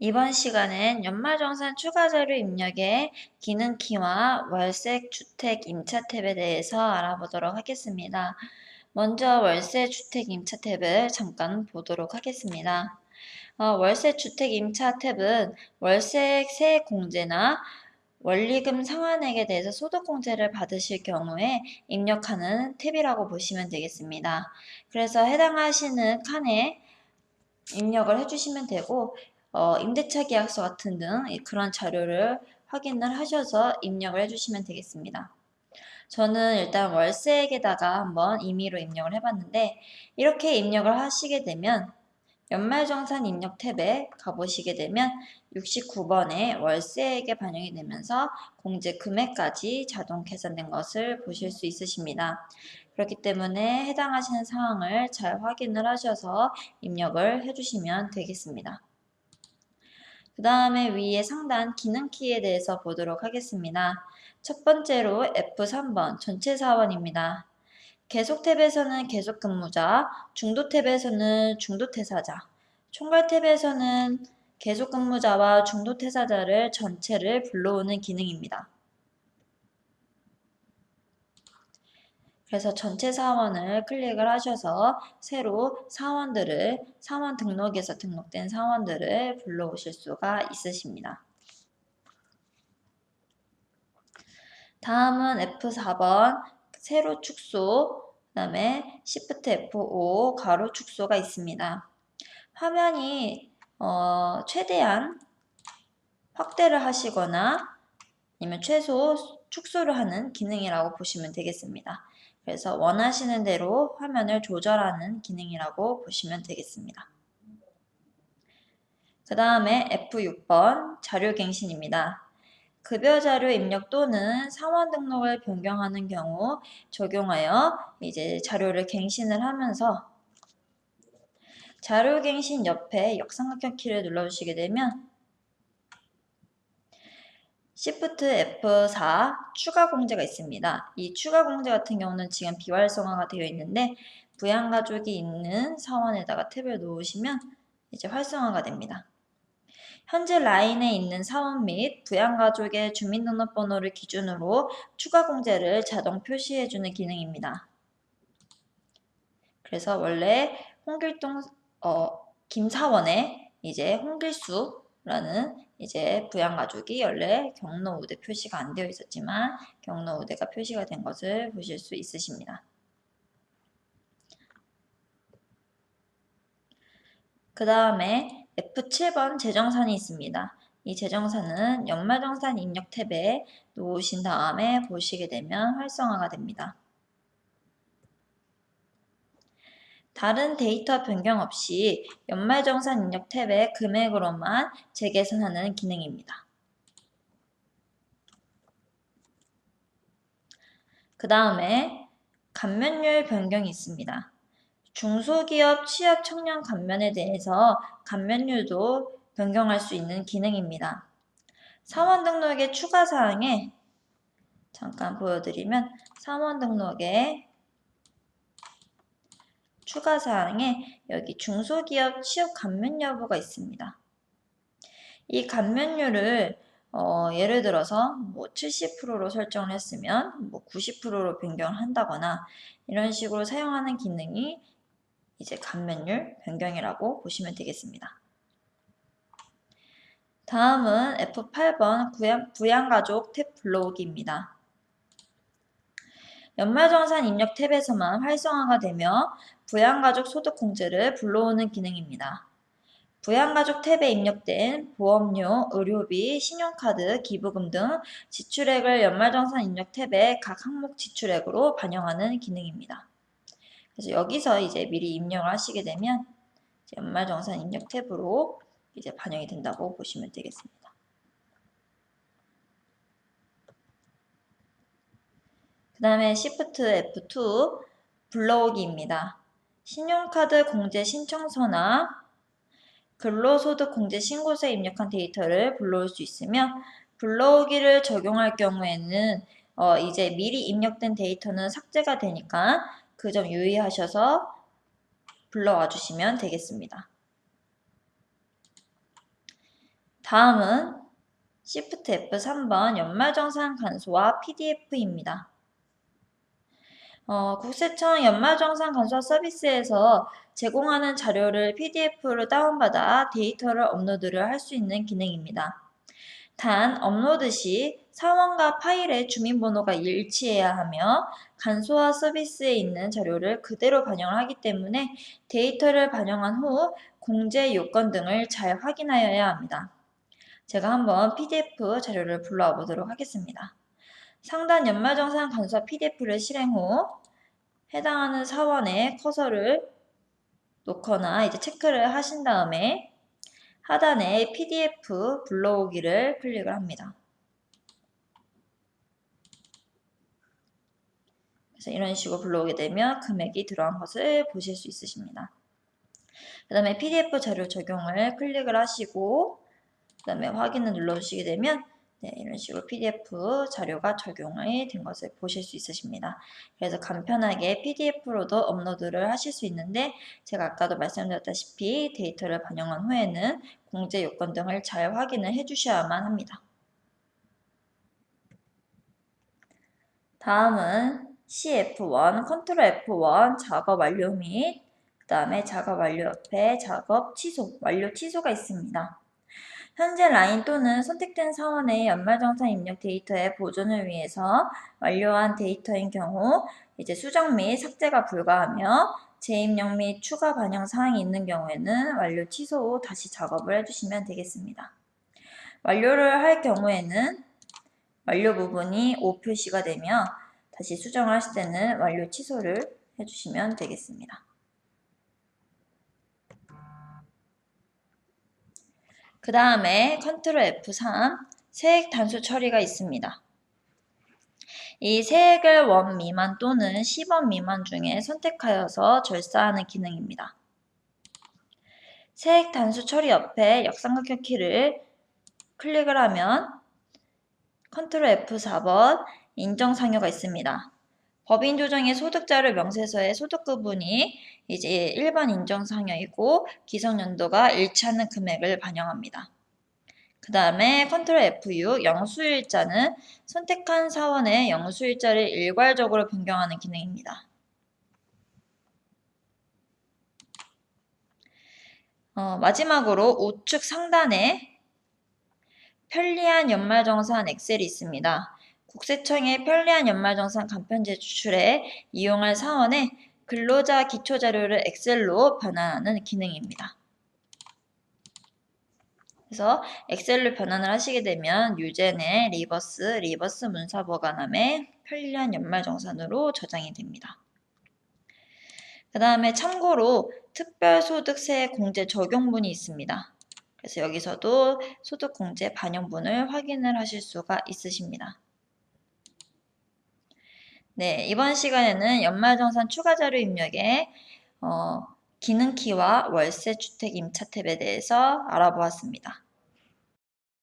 이번 시간엔 연말정산 추가자료 입력의 기능키와 월세 주택 임차 탭에 대해서 알아보도록 하겠습니다. 먼저 월세 주택 임차 탭을 잠깐 보도록 하겠습니다. 어, 월세 주택 임차 탭은 월세 공제나 원리금 상환액에 대해서 소득공제를 받으실 경우에 입력하는 탭이라고 보시면 되겠습니다. 그래서 해당하시는 칸에 입력을 해주시면 되고 어, 임대차 계약서 같은 등 그런 자료를 확인을 하셔서 입력을 해주시면 되겠습니다. 저는 일단 월세액에다가 한번 임의로 입력을 해봤는데 이렇게 입력을 하시게 되면 연말정산 입력 탭에 가보시게 되면 69번에 월세액에 반영이 되면서 공제 금액까지 자동 계산된 것을 보실 수 있으십니다. 그렇기 때문에 해당하시는 사항을 잘 확인을 하셔서 입력을 해주시면 되겠습니다. 그 다음에 위에 상단 기능키에 대해서 보도록 하겠습니다. 첫 번째로 F3번 전체 사원입니다. 계속 탭에서는 계속 근무자, 중도 탭에서는 중도 퇴사자, 총괄 탭에서는 계속 근무자와 중도 퇴사자를 전체를 불러오는 기능입니다. 그래서 전체 사원을 클릭을 하셔서 새로 사원들을 사원 등록에서 등록된 사원들을 불러오실 수가 있으십니다. 다음은 F4번 세로 축소 그 다음에 Shift F5 가로 축소가 있습니다. 화면이 어, 최대한 확대를 하시거나 아니면 최소 축소를 하는 기능이라고 보시면 되겠습니다. 그래서 원하시는 대로 화면을 조절하는 기능이라고 보시면 되겠습니다. 그 다음에 F6번 자료갱신입니다. 급여 자료 입력 또는 사원 등록을 변경하는 경우 적용하여 이제 자료를 갱신을 하면서 자료 갱신 옆에 역삼각형 키를 눌러주시게 되면 Shift F4 추가 공제가 있습니다. 이 추가 공제 같은 경우는 지금 비활성화가 되어 있는데 부양가족이 있는 사원에다가 탭을 놓으시면 이제 활성화가 됩니다. 현재 라인에 있는 사원 및 부양가족의 주민등록번호를 기준으로 추가 공제를 자동 표시해주는 기능입니다. 그래서 원래 홍길동 어, 김사원의 이제 홍길수라는 이제 부양가족이 원래 경로우대 표시가 안 되어 있었지만 경로우대가 표시가 된 것을 보실 수 있으십니다. 그 다음에 F7번 재정산이 있습니다. 이 재정산은 연말정산 입력 탭에 놓으신 다음에 보시게 되면 활성화가 됩니다. 다른 데이터 변경 없이 연말정산 입력 탭의 금액으로만 재계산하는 기능입니다. 그 다음에 감면율 변경이 있습니다. 중소기업 취업 청년 감면에 대해서 감면율도 변경할 수 있는 기능입니다. 사원 등록의 추가 사항에 잠깐 보여드리면 사원 등록에 추가 사항에 여기 중소기업 취업 감면 여부가 있습니다. 이 감면율을 어, 예를 들어서 뭐 70%로 설정을 했으면 뭐 90%로 변경을 한다거나 이런 식으로 사용하는 기능이 이제 감면율 변경이라고 보시면 되겠습니다. 다음은 F8번 부양, 부양가족 탭 불러오기입니다. 연말정산 입력 탭에서만 활성화가 되며 부양가족 소득공제를 불러오는 기능입니다. 부양가족 탭에 입력된 보험료, 의료비, 신용카드, 기부금 등 지출액을 연말정산 입력 탭에 각 항목 지출액으로 반영하는 기능입니다. 그래서 여기서 이제 미리 입력을 하시게 되면 연말정산 입력 탭으로 이제 반영이 된다고 보시면 되겠습니다. 그 다음에 Shift F2 불러오기입니다. 신용카드 공제 신청서나 근로소득 공제 신고서에 입력한 데이터를 불러올 수 있으며 불러오기를 적용할 경우에는 어 이제 미리 입력된 데이터는 삭제가 되니까 그 점 유의하셔서 불러와 주시면 되겠습니다. 다음은 Shift F3번 연말정산 간소화 PDF입니다. 어, 국세청 연말정산 간소화 서비스에서 제공하는 자료를 PDF로 다운받아 데이터를 업로드를 할 수 있는 기능입니다. 단, 업로드 시 사원과 파일의 주민번호가 일치해야 하며 간소화 서비스에 있는 자료를 그대로 반영을 하기 때문에 데이터를 반영한 후 공제 요건 등을 잘 확인하여야 합니다. 제가 한번 PDF 자료를 불러와 보도록 하겠습니다. 상단 연말정산 간소화 PDF를 실행 후 해당하는 사원에 커서를 놓거나 이제 체크를 하신 다음에 하단에 PDF 불러오기를 클릭을 합니다. 그래서 이런 식으로 불러오게 되면 금액이 들어간 것을 보실 수 있으십니다. 그 다음에 PDF 자료 적용을 클릭을 하시고 그 다음에 확인을 눌러주시게 되면 네, 이런 식으로 PDF 자료가 적용이 된 것을 보실 수 있으십니다. 그래서 간편하게 PDF로도 업로드를 하실 수 있는데 제가 아까도 말씀드렸다시피 데이터를 반영한 후에는 공제 요건 등을 잘 확인을 해주셔야만 합니다. 다음은 CF1, 컨트롤 F1 작업 완료 및 그 다음에 작업 완료 옆에 작업 취소, 완료 취소가 있습니다. 현재 라인 또는 선택된 사원의 연말정산 입력 데이터의 보존을 위해서 완료한 데이터인 경우 이제 수정 및 삭제가 불가하며 재입력 및 추가 반영 사항이 있는 경우에는 완료 취소 후 다시 작업을 해주시면 되겠습니다. 완료를 할 경우에는 완료 부분이 O 표시가 되며 다시 수정을 하실 때는 완료 취소를 해주시면 되겠습니다. 그 다음에 컨트롤 F3 세액 단수 처리가 있습니다. 이 세액을 원 미만 또는 10원 미만 중에 선택하여서 절사하는 기능입니다. 세액 단수 처리 옆에 역삼각형 키를 클릭을 하면 컨트롤 F4번 인정 상여가 있습니다. 법인 조정의 소득자료 명세서의 소득 구분이 이제 일반 인정 상여이고 기성연도가 일치하는 금액을 반영합니다. 그 다음에 컨트롤 F6 영수일자는 선택한 사원의 영수일자를 일괄적으로 변경하는 기능입니다. 어, 마지막으로 우측 상단에 편리한 연말정산 엑셀이 있습니다. 국세청의 편리한 연말정산 간편 제출에 이용할 사원의 근로자 기초자료를 엑셀로 변환하는 기능입니다. 그래서 엑셀로 변환을 하시게 되면 유젠의 리버스, 리버스 문서 보관함에 편리한 연말정산으로 저장이 됩니다. 그 다음에 참고로 특별소득세 공제 적용분이 있습니다. 그래서 여기서도 소득공제 반영분을 확인을 하실 수가 있으십니다. 네, 이번 시간에는 연말정산 추가자료 입력의 어, 기능키와 월세 주택 임차 탭에 대해서 알아보았습니다.